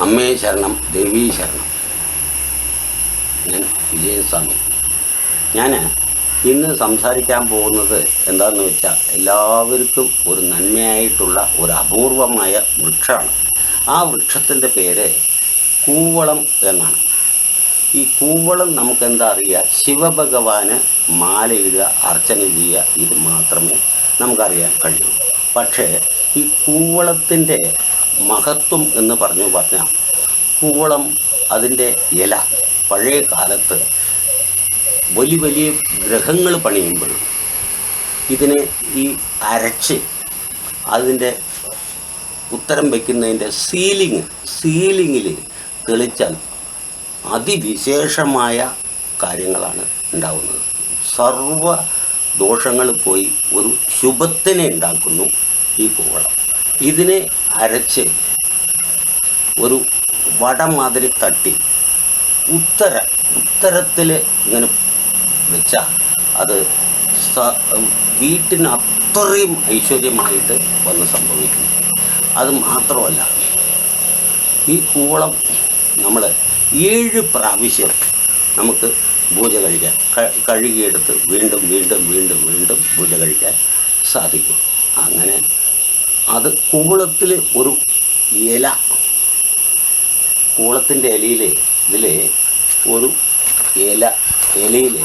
അമ്മേ ശരണം ദേവീ ശരണം. ഞാൻ വിജയസ്വാമി. ഞാൻ ഇന്ന് സംസാരിക്കാൻ പോകുന്നത് എന്താണെന്ന് വെച്ചാൽ എല്ലാവർക്കും ഒരു നന്മയായിട്ടുള്ള ഒരു അപൂർവമായ വൃക്ഷമാണ്. ആ വൃക്ഷത്തിന്റെ പേര് കൂവളം എന്നാണ്. ഈ കൂവളം നമുക്കെന്താ അറിയുക? ശിവഭഗവാന് മാലയിടുക അർച്ചന ചെയ്യുക ഇത് മാത്രമേ നമുക്കറിയാൻ കഴിയൂ പക്ഷേ ഈ കൂവളത്തിന്റെ മഹത്വം എന്ന് പറഞ്ഞു പറഞ്ഞാൽ കൂവളം അതിന്റെ ഇല. പഴയ കാലത്ത് വലിയ വലിയ ഗ്രഹങ്ങൾ പണിയുമ്പോൾ ഇതിനെ ഈ അരച്ച് അതിന്റെ ഉത്തരം വയ്ക്കുന്നതിന്റെ സീലിംഗ് സീലിങ്ങിൽ തെളിച്ചാൽ അതിവിശേഷമായ കാര്യങ്ങളാണ് ഉണ്ടാവുന്നത്. സർവ ദോഷങ്ങൾ പോയി ഒരു ശുഭത്തിനെ ഉണ്ടാക്കുന്നു ഈ കൂവളം ഇതിനെ അരച്ച് ഒരു വട മാതിരി തട്ടി ഉത്തര ഉത്തരത്തിൽ ഇങ്ങനെ വെച്ചാൽ അത് വീട്ടിന് അത്രയും ഐശ്വര്യമായിട്ട് വന്ന് സംഭവിക്കുന്നു. അത് മാത്രമല്ല ഈ കൂവളം നമ്മൾ ഏഴ് പ്രാവശ്യം നമുക്ക് പൂജ കഴിക്കാൻ കഴുകിയെടുത്ത് വീണ്ടും വീണ്ടും വീണ്ടും വീണ്ടും പൂജ കഴിക്കാൻ സാധിക്കും. അങ്ങനെ അത് കൂളത്തിൽ ഒരു ഇല കൂളത്തിന്റെ ഇലയിൽ ഇതിൽ ഒരു ഇല ഇലയിൽ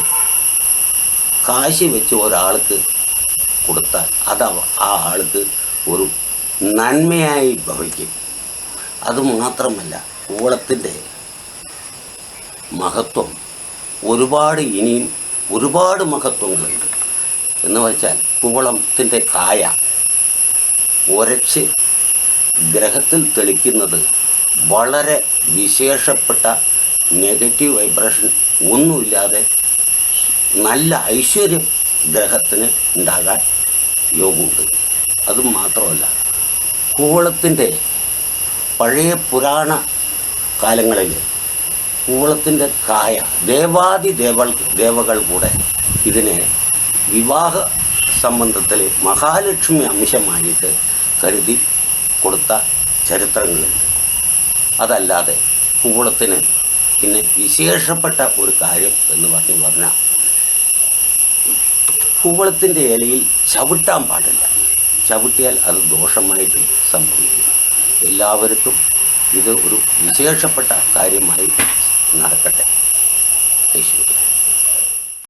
കാശി വെച്ച് ഒരാൾക്ക് കൊടുത്താൽ അത് ആ ആൾക്ക് ഒരു നന്മയായി ഭവിക്കും. അതുമാത്രമല്ല കൂളത്തിന്റെ മഹത്വം ഒരുപാട് ഇനിയും ഒരുപാട് മഹത്വങ്ങളുണ്ട്. എന്ന് വെച്ചാൽ കൂവളത്തിന്റെ കായ ഉരച്ച് ഗ്രഹത്തിൽ തെളിക്കുന്നത് വളരെ വിശേഷപ്പെട്ട നെഗറ്റീവ് വൈബ്രേഷൻ ഒന്നുമില്ലാതെ നല്ല ഐശ്വര്യം ഗ്രഹത്തിന് ഉണ്ടാകാൻ യോഗമുണ്ട്. അതും മാത്രമല്ല കൂവളത്തിന്റെ പഴയ പുരാണ കാലങ്ങളിൽ കൂവളത്തിന്റെ കായ ദേവാദി ദേവൾ ദേവകൾ കൂടെ ഇതിനെ വിവാഹ സംബന്ധത്തിൽ മഹാലക്ഷ്മി അംശമായിട്ട് കരുതി കൊടുത്ത ചരിത്രങ്ങളുണ്ട്. അതല്ലാതെ കൂവളത്തിന് പിന്നെ വിശേഷപ്പെട്ട ഒരു കാര്യം എന്ന് പറഞ്ഞു പറഞ്ഞാൽ കൂവളത്തിന്റെ ഇലയിൽ ചവിട്ടാൻ പാടില്ല. ചവിട്ടിയാൽ അത് ദോഷമായിട്ട് സംഭവിക്കും എല്ലാവർക്കും ഇത് ഒരു വിശേഷപ്പെട്ട കാര്യമായി നടക്കട്ടെ. ഐശ്വര്യം